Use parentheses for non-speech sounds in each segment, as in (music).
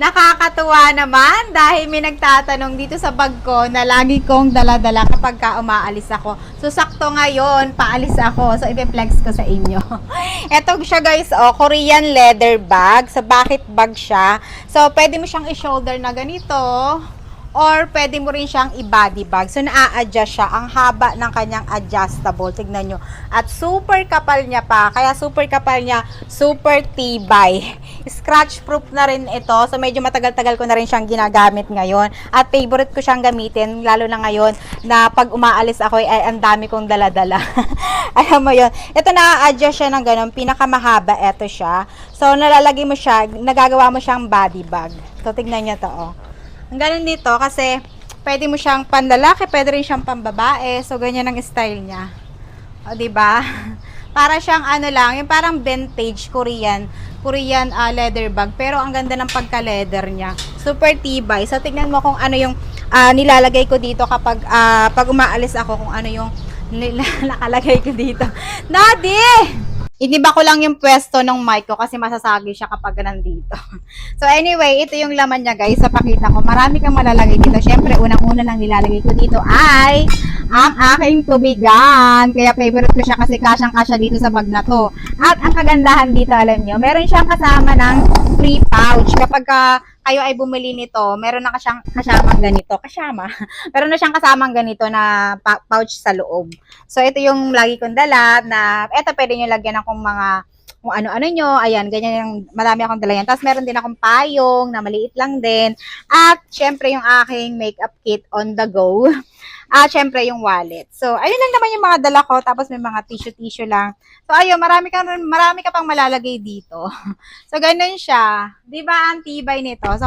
Nakakatuwa naman dahil may nagtatanong dito sa bag ko na lagi kong dala-dala kapag ka umaalis ako. So, sakto ngayon, paalis ako. So, ipiplex ko sa inyo. (laughs) Ito siya guys, oh, Korean leather bag. So, bakit bag siya? So, pwede mo siyang i-shoulder na ganito. Or pwede mo rin siyang i-body bag. So, naa-adjust siya. Ang haba ng kanyang adjustable. Tignan nyo. At super kapal niya pa. Kaya super kapal niya, super tibay. (laughs) Scratch proof na rin ito. So, medyo matagal-tagal ko na rin siyang ginagamit ngayon. At favorite ko siyang gamitin, lalo na ngayon, na pag umaalis ako, ay ang dami kong dala-dala. (laughs) Alam mo yun. Ito na-adjust siya ng ganun. Pinakamahaba, ito siya. So, nalalagay mo siya, nagagawa mo siyang body bag. So, tignan niyo to, oh. Ang ganun dito kasi pwede mo siyang panlalaki, pwede rin siyang pambabae. So, ganyan ang style niya. O, di ba? (laughs) Para siyang ano lang, yung parang vintage Korean, Korean ah, leather bag. Pero ang ganda ng pagka-leather niya. Super tibay. So, tignan mo kung ano yung ah, nilalagay ko dito kapag ah, pag umaalis ako, kung ano yung nila- (laughs) nakalagay ko dito. Daddy! Iniba ko lang yung pwesto ng mic ko kasi masasagi siya kapag nandito. (laughs) So anyway, ito yung laman niya guys. Sa pakita ko, marami kang malalagay dito. Siyempre, unang-una lang nilalagay ko dito ay ang aking tubigan. Kaya favorite ko siya kasi kasyang-kasya dito sa bag na to. At ang kagandahan dito, alam nyo, meron siyang kasama ng free pouch. Kapag ka kayo ay bumili nito, meron na kasyang kasamang ganito. Kasyama. (laughs) meron na siyang kasamang ganito na pouch sa loob. So, ito yung lagi kong dala na, ito pwede nyo lagyan akong mga kung ano-ano nyo, ayan, ganyan yung, marami akong dala yan. Tapos meron din akong payong na maliit lang din. At, syempre, yung aking makeup kit on the go. (laughs) At, syempre, yung wallet. So, ayun lang naman yung mga dala ko. Tapos, may mga tissue-tissue lang. So, ayun, marami ka, marami ka pang malalagay dito. (laughs) so, ganun siya. Di ba, ang tibay nito? So,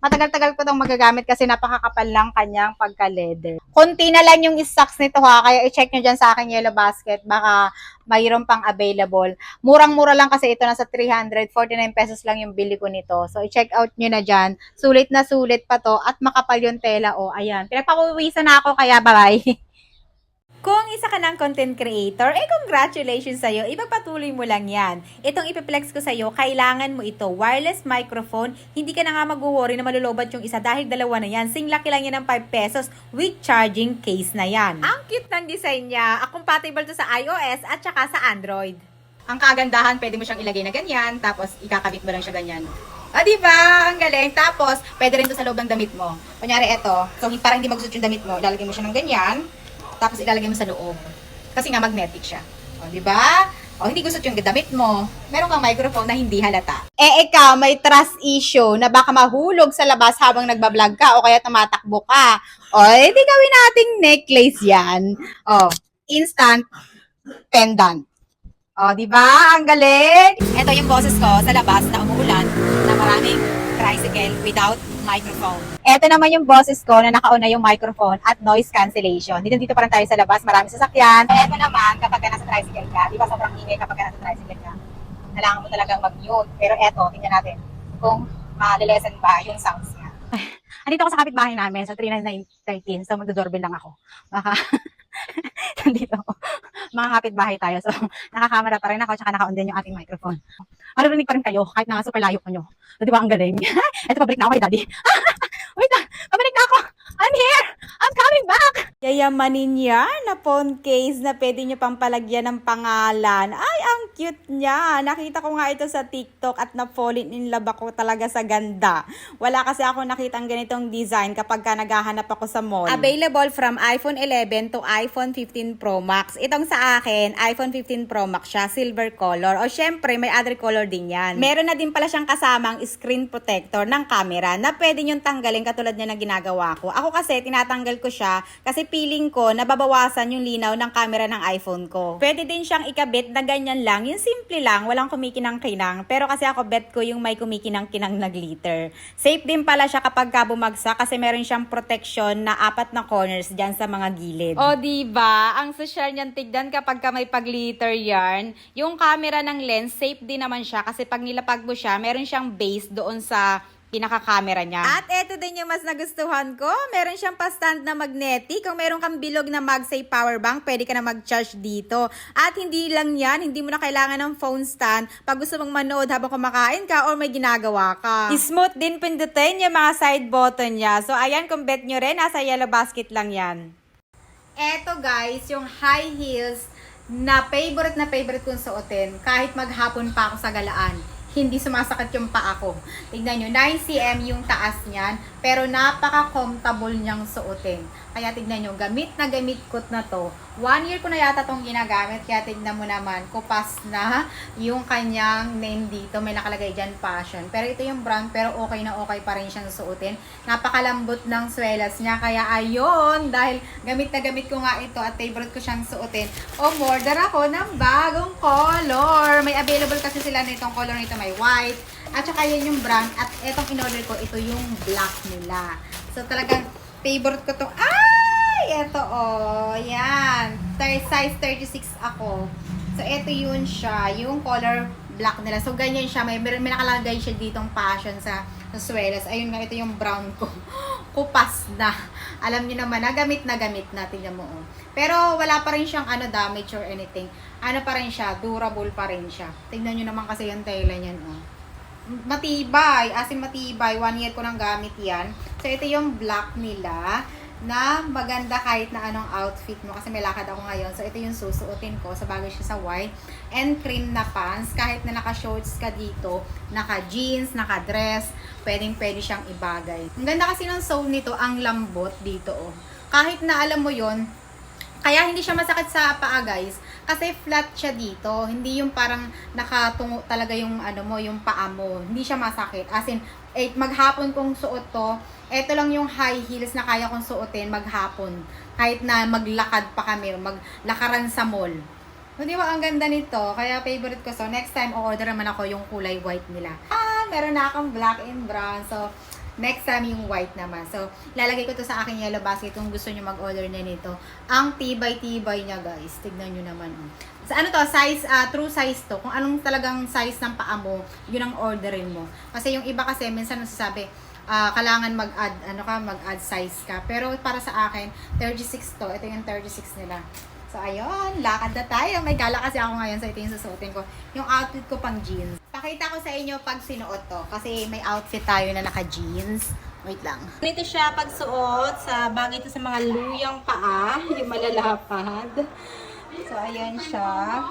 matagal-tagal ko itong magagamit kasi napakakapal lang kanyang pagka-leather. Kunti na lang yung stocks nito ha, kaya i-check nyo dyan sa aking yellow basket. Baka mayroon pang available. Murang-mura lang kasi ito, nasa 349 pesos lang yung bili ko nito. So, i-check out nyo na dyan. Sulit na sulit pa to at makapal yung tela. O, ayan. Pinagpakuwisan na ako, kaya bye-bye. Kung isa ka ng content creator, eh congratulations sa'yo. Ipagpatuloy mo lang yan. Itong ipiplex ko sa'yo, kailangan mo ito. Wireless microphone, hindi ka na nga mag-worry na malulobat yung isa dahil dalawa na yan. Singlaki lang yan ng 5 pesos with charging case na yan. Ang cute ng design niya. Compatible to sa iOS at saka sa Android. Ang kagandahan, pwede mo siyang ilagay na ganyan, tapos ikakabit mo lang siya ganyan. Ah, di ba? Ang galing. Tapos, pwede rin to sa loob ng damit mo. Kunyari, ito. So, para hindi magsusot yung damit mo, ilalagay mo siya ng ganyan tapos ilalagay mo sa loob. Kasi nga magnetic siya. O, di ba? O, hindi gusto yung damit mo. Meron kang microphone na hindi halata. Eh, ikaw, may trust issue na baka mahulog sa labas habang nagbablog ka o kaya tumatakbo ka. O, edi gawin nating necklace yan. O, instant pendant. O, di ba? Ang galing! Ito yung boses ko sa labas na umuulan na maraming tricycle without microphone. Ito naman yung boses ko na nakauna yung microphone at noise cancellation. Dito dito pa rin tayo sa labas, maraming sasakyan. Ito naman, kapag ka nasa tricycle ka, di ba sobrang ingay kapag ka nasa tricycle ka, kailangan mo talagang mag-mute. Pero eto, tingnan natin kung malilesen ba yung sounds niya. Andito ako sa kapitbahay namin sa 39913, so magdodoorbell lang ako. Baka (laughs) (laughs) nandito ako. Mga kapitbahay tayo. So, nakakamera pa rin ako, tsaka naka-on din yung ating microphone. Maririnig pa rin kayo, kahit na super layo ko nyo. So, di ba, ang galing? (laughs) Ito, pabalik na ako kay daddy. (laughs) Wait na, pabalik na ako. I'm here! I'm coming back! Yayamanin niya na phone case na pwede niyo pang palagyan ng pangalan. Ay, ang cute niya. Nakita ko nga ito sa TikTok at na-fall in love ako talaga sa ganda. Wala kasi ako nakitang ganitong design kapag ka naghahanap ako sa mall. Available from iPhone 11 to iPhone 15 Pro Max. Itong sa akin, iPhone 15 Pro Max siya, silver color. O syempre, may other color din yan. Meron na din pala siyang kasamang screen protector ng camera na pwede niyong tanggalin katulad niya na ginagawa ko. Ako kasi, tinatanggal ko siya kasi feeling ko nababawasan yung linaw ng camera ng iPhone ko. Pwede din siyang ikabit na ganyan lang, yung simple lang, walang kumikinang-kinang. Pero kasi ako bet ko yung may kumikinang-kinang na glitter. Safe din pala siya kapag ka kasi meron siyang protection na apat na corners dyan sa mga gilid. O di ba? Ang social niyan tigdan kapag ka may pag-glitter yarn, yung camera ng lens safe din naman siya kasi pag nilapag mo siya, meron siyang base doon sa pinaka-camera niya. At eto din yung mas nagustuhan ko. Meron siyang pa-stand na magnetic. Kung meron kang bilog na MagSafe power bank, pwede ka na mag-charge dito. At hindi lang yan, hindi mo na kailangan ng phone stand pag gusto mong manood habang kumakain ka or may ginagawa ka. Smooth din pindutin yung mga side button niya. So ayan, kung bet nyo rin, nasa yellow basket lang yan. Eto guys, yung high heels na favorite na favorite kong suotin kahit maghapon pa ako sa galaan. Hindi sumasakit yung paa ko. Tignan nyo, 9cm yung taas niyan, pero napaka-comfortable niyang suotin. Kaya tignan nyo, gamit na gamit ko na to. One year ko na yata tong ginagamit, kaya tignan mo naman, kupas na yung kanyang name dito. May nakalagay dyan, passion. Pero ito yung brand, pero okay na okay pa rin siyang suotin. Napakalambot ng swelas niya, kaya ayun, dahil gamit na gamit ko nga ito at favorite ko siyang suotin. Umorder ako ng bagong color. May available kasi sila nitong color nito, may white, at saka yun yung brand. At etong in-order ko, ito yung black nila. So talagang favorite ko to. Ay! Ito oh. Yan. Size 36 ako. So ito yun siya. Yung color black nila. So ganyan siya. May, may nakalagay siya ditong passion sa, sa swelas. Ayun nga, ito yung brown ko. (laughs) Kupas na. Alam niyo naman, na gamit na gamit na. Tingnan mo oh. Pero wala pa rin siyang ano damage or anything. Ano pa rin siya, durable pa rin siya. Tingnan niyo naman kasi yung tela niyan oh matibay, as in matibay, one year ko nang gamit yan. So, ito yung black nila na maganda kahit na anong outfit mo kasi may lakad ako ngayon. So, ito yung susuotin ko sa bagay siya sa white and cream na pants. Kahit na naka-shorts ka dito, naka-jeans, naka-dress, pwedeng pwede siyang ibagay. Ang ganda kasi ng sole nito, ang lambot dito oh. Kahit na alam mo yon kaya hindi siya masakit sa paa guys kasi flat siya dito hindi yung parang nakatungo talaga yung ano mo yung paa mo hindi siya masakit as in eh, maghapon kong suot to eto lang yung high heels na kaya kong suotin maghapon kahit na maglakad pa kami maglakaran sa mall So, ba, ang ganda nito. Kaya favorite ko. So, next time, o-order naman ako yung kulay white nila. Ah, meron na akong black and brown. So, next time yung white naman. So, lalagay ko to sa aking yellow basket kung gusto nyo mag-order na nito. Ang tibay-tibay niya, guys. Tignan nyo naman. Oh. Sa ano to, size, ah, true size to. Kung anong talagang size ng paa mo, yun ang orderin mo. Kasi yung iba kasi, minsan nasasabi, ah, kailangan mag-add, ano ka, mag-add size ka. Pero para sa akin, 36 to. Ito yung 36 nila. So, ayun, lakad na tayo. May gala kasi ako ngayon, so ito yung susuotin ko. Yung outfit ko pang jeans. Pakita ko sa inyo pag sinuot to. Kasi may outfit tayo na naka-jeans. Wait lang. Ganito siya pag suot. Sa bagay ito sa mga luyang paa. Yung malalapad. So, ayan siya.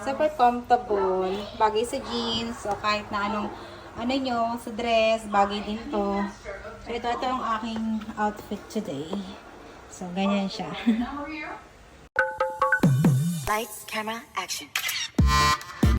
Super comfortable. Bagay sa jeans. O kahit na anong ano nyo, sa dress, bagay din to. So, ito, ito ang aking outfit today. So, ganyan siya. (laughs) Lights, camera, action.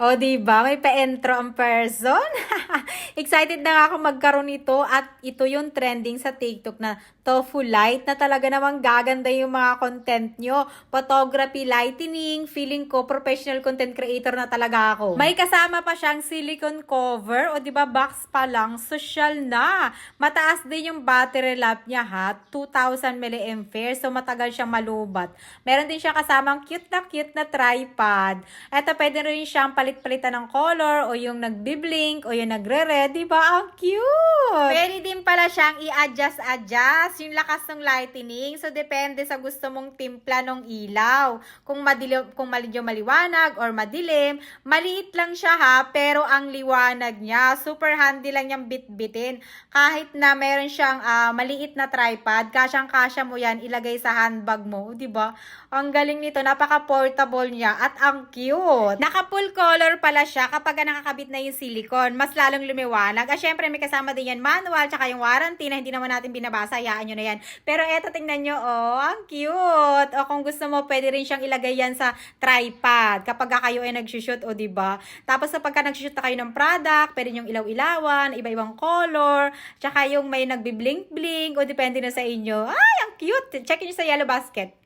O, di ba? May pa-intro ang person. (laughs) Excited na ako magkaroon nito at ito yung trending sa TikTok na tofu light na talaga namang gaganda yung mga content nyo. Photography, lightening, feeling ko professional content creator na talaga ako. May kasama pa siyang silicone cover o di ba box pa lang, social na. Mataas din yung battery life niya ha, 2000 mAh so matagal siyang malubat. Meron din siya kasamang cute na cute na tripod. Ito pwede rin siyang palit-palitan ng color o yung nagbi-blink o yung nagre-red, di ba? Ang cute! Pwede din pala siyang i-adjust-adjust yung lakas ng lightning. So, depende sa gusto mong timpla ng ilaw. Kung, madilim, kung medyo maliwanag or madilim, maliit lang siya ha, pero ang liwanag niya, super handy lang niyang bit-bitin. Kahit na meron siyang ah, maliit na tripod, kasyang-kasya mo yan, ilagay sa handbag mo, di ba? Ang galing nito, napaka-portable niya at ang cute. Naka-full color pala siya kapag nakakabit na yung silicone, mas lalong lumiwanag. At syempre, may kasama din yan manual, tsaka yung warranty na hindi naman natin binabasa, hayaan nyo na yan. Pero eto, tingnan nyo, oh, ang cute. O kung gusto mo, pwede rin siyang ilagay yan sa tripod kapag ka kayo ay nagsushoot, o di ba? Tapos kapag ka nagsushoot na kayo ng product, pwede yung ilaw-ilawan, iba-ibang color, tsaka yung may nagbi-blink-blink, o depende na sa inyo. Ay, ang cute. Check nyo sa yellow basket.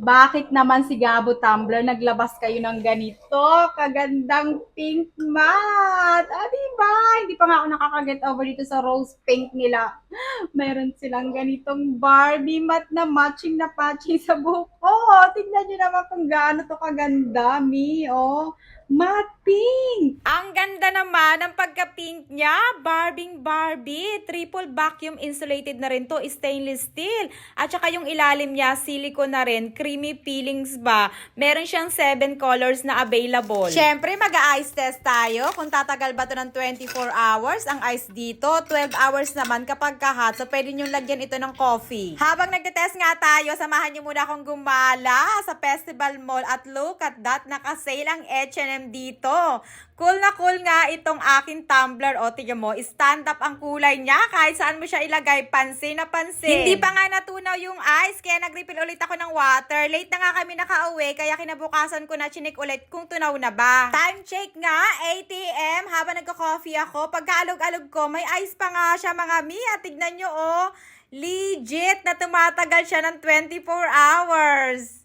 Bakit naman si Gabo Tumblr naglabas kayo ng ganito? Kagandang pink mat! Ah, diba? Hindi pa nga ako nakakaget over dito sa rose pink nila. (gasps) Meron silang ganitong Barbie mat na matching na patching sa buhok. Oh, tingnan nyo naman kung gaano to kaganda, mi. Oh, Matte pink! Ang ganda naman ng pagka-pink niya. Barbing Barbie. Triple vacuum insulated na rin to. Stainless steel. At saka yung ilalim niya, silicone na rin. Creamy peelings ba? Meron siyang 7 colors na available. Siyempre, mag-ice test tayo. Kung tatagal ba to ng 24 hours, ang ice dito. 12 hours naman kapag ka-hot. So, pwede nyo lagyan ito ng coffee. Habang nagte-test nga tayo, samahan nyo muna akong gumala sa Festival Mall. At look at that, nakasale ang H&M dito. Cool na cool nga itong aking tumbler. O, tignan mo, stand up ang kulay niya. Kahit saan mo siya ilagay, pansin na pansin. Hindi pa nga natunaw yung ice, kaya nag-refill ulit ako ng water. Late na nga kami nakauwi, kaya kinabukasan ko na chinik ulit kung tunaw na ba. Time check nga, 8 a.m. Habang nagka-coffee ako, pagkaalog-alog ko, may ice pa nga siya mga mi. At tignan nyo, oh, legit na tumatagal siya ng 24 hours.